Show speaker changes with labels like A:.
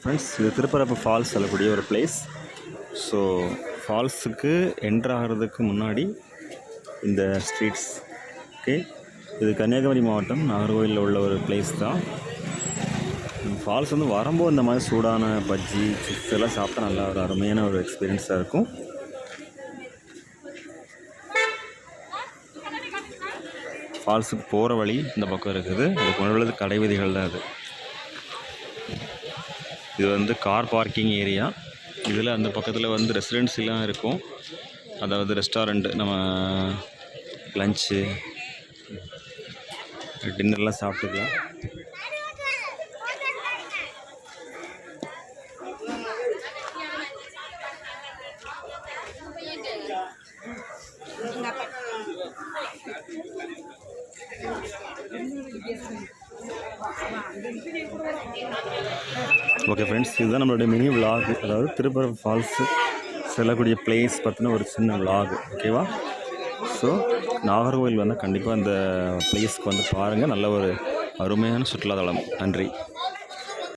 A: Friends இது Thirparappu falls சொல்லக்கூடிய ஒரு பிளேஸ் ஸோ ஃபால்ஸுக்கு என்ட்ராகிறதுக்கு முன்னாடி இந்த ஸ்ட்ரீட்ஸ் ஓகே இது கன்னியாகுமரி மாவட்டம் நாகர்கோவிலில் உள்ள ஒரு பிளேஸ் தான். ஃபால்ஸ் வந்து வரும்போது இந்த மாதிரி சூடான பஜ்ஜி சிப்ஸ் எல்லாம் சாப்பிட்டா நல்லா ஒரு அருமையான ஒரு எக்ஸ்பீரியன்ஸாக இருக்கும். ஃபால்ஸுக்கு போகிற வழி இந்த பக்கம் இருக்குது. அதுக்கு முன்னாடி கடை வீதிகள் தான் அது. இது வந்து கார் பார்க்கிங் ஏரியா. இதில் அந்த பக்கத்தில் வந்து ரெசிடென்சிலாம் இருக்கும். அதாவது ரெஸ்டாரண்ட் நம்ம லஞ்சு டின்னர்லாம் சாப்பிட்டுக்கலாம். ஓகே ஃப்ரெண்ட்ஸ் இதுதான் நம்மளுடைய மினி விளாக் அதாவது திருப்பரம் ஃபால்ஸு செல்லக்கூடிய பிளேஸ் பற்றின ஒரு சின்ன vlog ஓகேவா ஸோ நாகர்கோவில் வந்து கண்டிப்பாக அந்த பிளேஸ்க்கு வந்து பாருங்கள் நல்ல ஒரு அருமையான சுற்றுலாத்தலம். நன்றி.